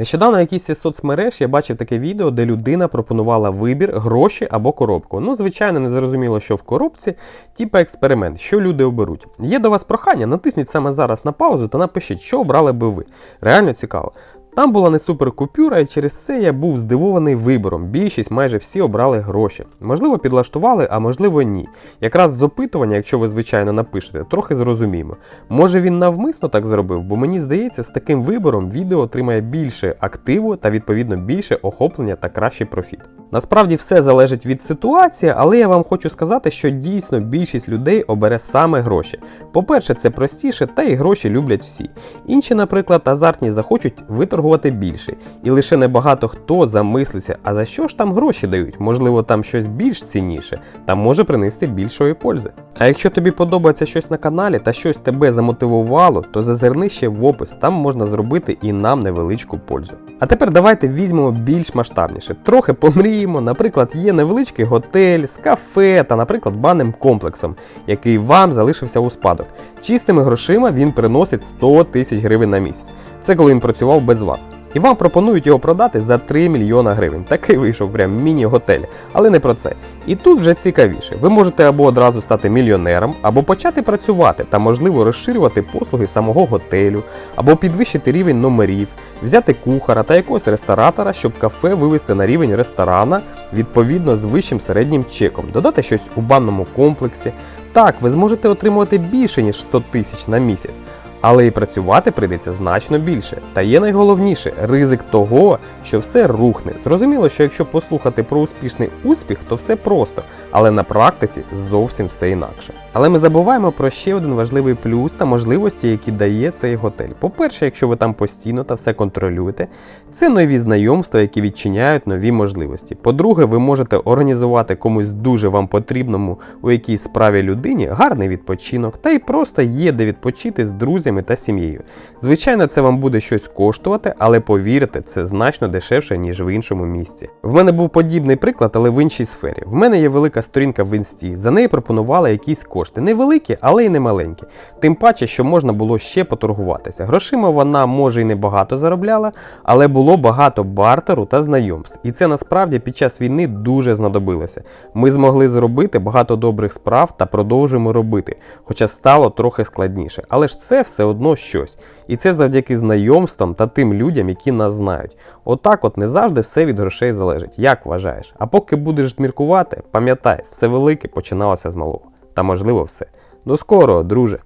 Нещодавно в якійсь із соцмереж я бачив таке відео, де людина пропонувала вибір, гроші або коробку. Ну, звичайно, не зрозуміло, що в коробці, типа експеримент, що люди оберуть. Є до вас прохання, натисніть саме зараз на паузу та напишіть, що обрали би ви. Реально цікаво. Там була не супер купюра, і через це я був здивований вибором. Більшість майже всі обрали гроші. Можливо, підлаштували, а можливо, ні. Якраз з опитування, якщо ви звичайно напишете, трохи зрозуміємо. Може він навмисно так зробив, бо мені здається, з таким вибором відео отримає більше активу та відповідно більше охоплення та кращий профіт. Насправді все залежить від ситуації, але я вам хочу сказати, що дійсно більшість людей обере саме гроші. По-перше, це простіше, та й гроші люблять всі. Інші, наприклад, азартні захочуть виторгувати більше, і лише небагато хто замислиться, а за що ж там гроші дають? Можливо, там щось більш цінніше та може принести більшої пользи. А якщо тобі подобається щось на каналі та щось тебе замотивувало, то зазирни ще в опис, там можна зробити і нам невеличку пользу. А тепер давайте візьмемо більш масштабніше. Трохи помріємо. Наприклад, є невеличкий готель з кафе та, наприклад, банним комплексом, який вам залишився у спадок. Чистими грошима він приносить 100 тисяч гривень на місяць. Це коли він працював без вас. І вам пропонують його продати за 3 мільйона гривень. Такий вийшов прям міні-готель. Але не про це. І тут вже цікавіше. Ви можете або одразу стати мільйонером, або почати працювати та, можливо, розширювати послуги самого готелю, або підвищити рівень номерів, взяти кухара та якогось ресторатора, щоб кафе вивести на рівень ресторана відповідно з вищим середнім чеком, додати щось у банному комплексі. Так, ви зможете отримувати більше, ніж 100 тисяч на місяць. Але і працювати прийдеться значно більше. Та є найголовніше ризик того, що все рухне. Зрозуміло, що якщо послухати про успішний успіх, то все просто, але на практиці зовсім все інакше. Але ми забуваємо про ще один важливий плюс та можливості, які дає цей готель. По-перше, якщо ви там постійно та все контролюєте, це нові знайомства, які відчиняють нові можливості. По-друге, ви можете організувати комусь дуже вам потрібному у якійсь справі людині гарний відпочинок, та й просто є де відпочити з друзями та сім'єю. Звичайно, це вам буде щось коштувати, але повірте, це значно дешевше, ніж в іншому місці. В мене був подібний приклад, але в іншій сфері. В мене є велика сторінка в інсті. За неї пропонували якісь кошти. Невеликі, але й не маленькі. Тим паче, що можна було ще поторгуватися. Грошима вона може й не багато заробляла, але було багато бартеру та знайомств. І це насправді під час війни дуже знадобилося. Ми змогли зробити багато добрих справ та продовжуємо робити, хоча стало трохи складніше. Але ж це все одно щось. І це завдяки знайомствам та тим людям, які нас знають. Отак от не завжди все від грошей залежить, як вважаєш. А поки будеш міркувати, пам'ятай, все велике починалося з малого. Та можливо все. До скорого, друже!